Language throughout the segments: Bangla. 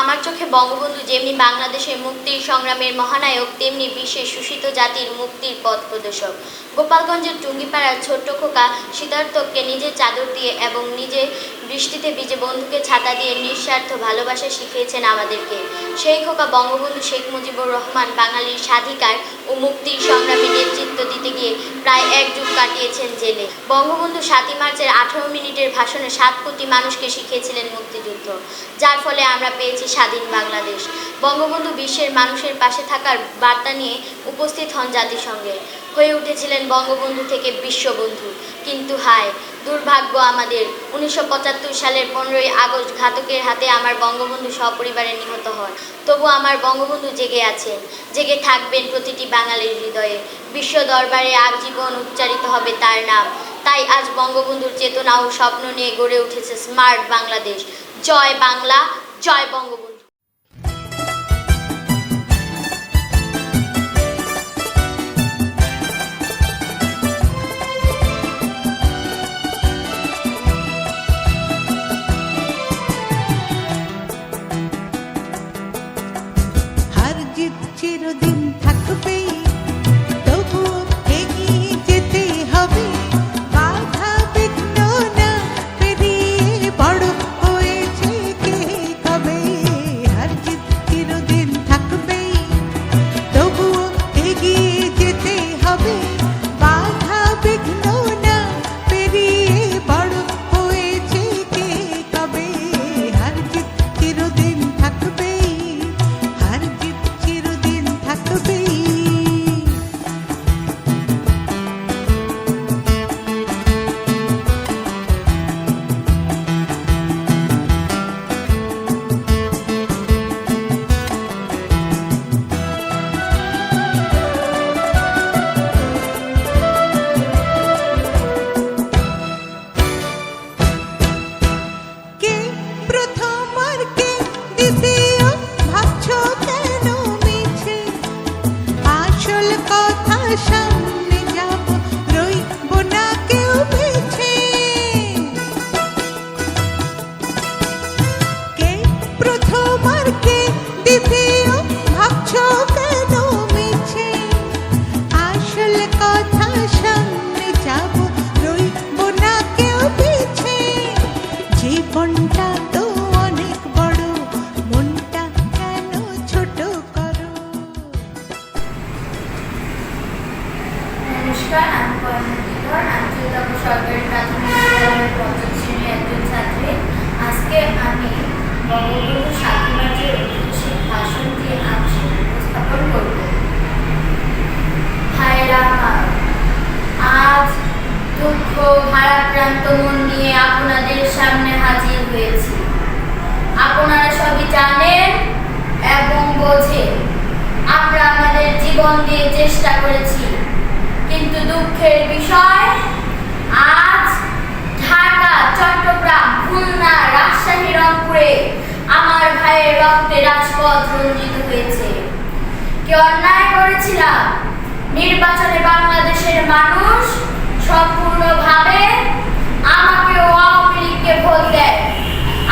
আমার চোখে বঙ্গবন্ধু যেমনি বাংলাদেশের মুক্তির সংগ্রামের মহানায়ক, তেমনি বিশ্বের শোষিত জাতির মুক্তির পথ প্রদর্শক। গোপালগঞ্জের টুঙ্গিপাড়ার ছোট্ট খোকা শীতার্থককে নিজের চাদর দিয়ে এবং নিজের বৃষ্টিতে ভিজে বন্ধুকে ছাতা দিয়ে নিঃস্বার্থ ভালোবাসা শিখিয়েছেন আমাদেরকে। সেই খোকা বঙ্গবন্ধু শেখ মুজিবুর রহমান বাঙালির স্বাধিকার ও মুক্তির সংগ্রামে নেতৃত্ব দিতে গিয়ে প্রায় এক যুগ কাটিয়েছেন জেলে। বঙ্গবন্ধু সাতই মার্চের আঠারো মিনিটের ভাষণে সাত কোটি মানুষকে শিখিয়েছিলেন মুক্তিযুদ্ধ, যার ফলে আমরা পেয়েছি স্বাধীন বাংলাদেশ। বঙ্গবন্ধু বিশ্বের মানুষের পাশে থাকার বার্তা নিয়ে উপস্থিত হন জাতিসংঘে। হয়ে উঠেছিলেন বঙ্গবন্ধু থেকে বিশ্ববন্ধু। কিন্তু হায়, দুর্ভাগ্য আমাদের। উনিশশো পঁচাত্তর সালের পনেরোই আগস্ট ঘাতকের হাতে আমার বঙ্গবন্ধু সপরিবারে নিহত হন। তবু আমার বঙ্গবন্ধু জেগে আছেন। জেগে থাকবেন প্রতিটি বাঙালির হৃদয়ে। বিশ্ব দরবারে আজীবন উচ্চারিত হবে তার নাম। তাই আজ বঙ্গবন্ধুর চেতনা ও স্বপ্ন নিয়ে গড়ে উঠেছে স্মার্ট বাংলাদেশ। জয় বাংলা জয় বঙ্গবন্ধু। চিরদিন আজ দুঃখ নিয়ে আপনাদের সামনে হাজির হয়েছি আপনারা সবই জানেন এবং বোঝেন আমরা আমাদের জীবন দিয়ে চেষ্টা করেছি। কিন্তু দুঃখের বিষয়, আজ ঢাকা, চট্টগ্রাম, খুলনা, রাজশাহী, রংপুরে আমার ভাইয়ের রক্তে রাজপথ রঞ্জিত হয়েছে। কি অন্যায় করেছিলাম? নির্বাচনে বাংলাদেশের মানুষ সম্পূর্ণভাবে আমাকে ও আওয়ামী লীগকে ভোট দেয়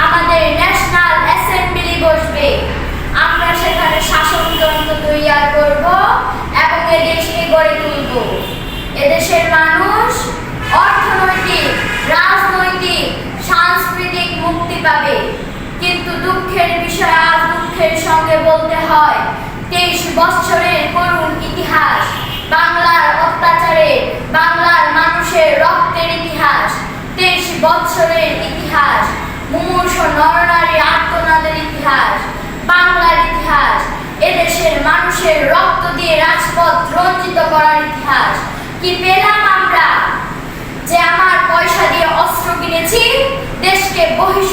আমাদের ন্যাশনাল অ্যাসেম্বলি বসবে আমরা সেখানে শাসনতন্ত্র তৈরি করব এবং এদেশকে গড়ে তুলব এদেশের মানুষ অর্থনৈতিক, রাজনৈতিক, সাংস্কৃতিক মুক্তি পাবে। কিন্তু দুঃখের বিষয় আজ দুঃখের সঙ্গে বলতে হয়, তেইশ বছরের করুণ ইতিহাস, বাংলার অত্যাচারে, বাংলার মানুষের রক্তের ইতিহাস, তেইশ বছরের ইতিহাস, মুমূর্ষ নরনারী আত্মনাদের ইতিহাস, বাংলার ইতিহাস, এদেশের মানুষের রক্ত দিয়ে রাজপথ Oh.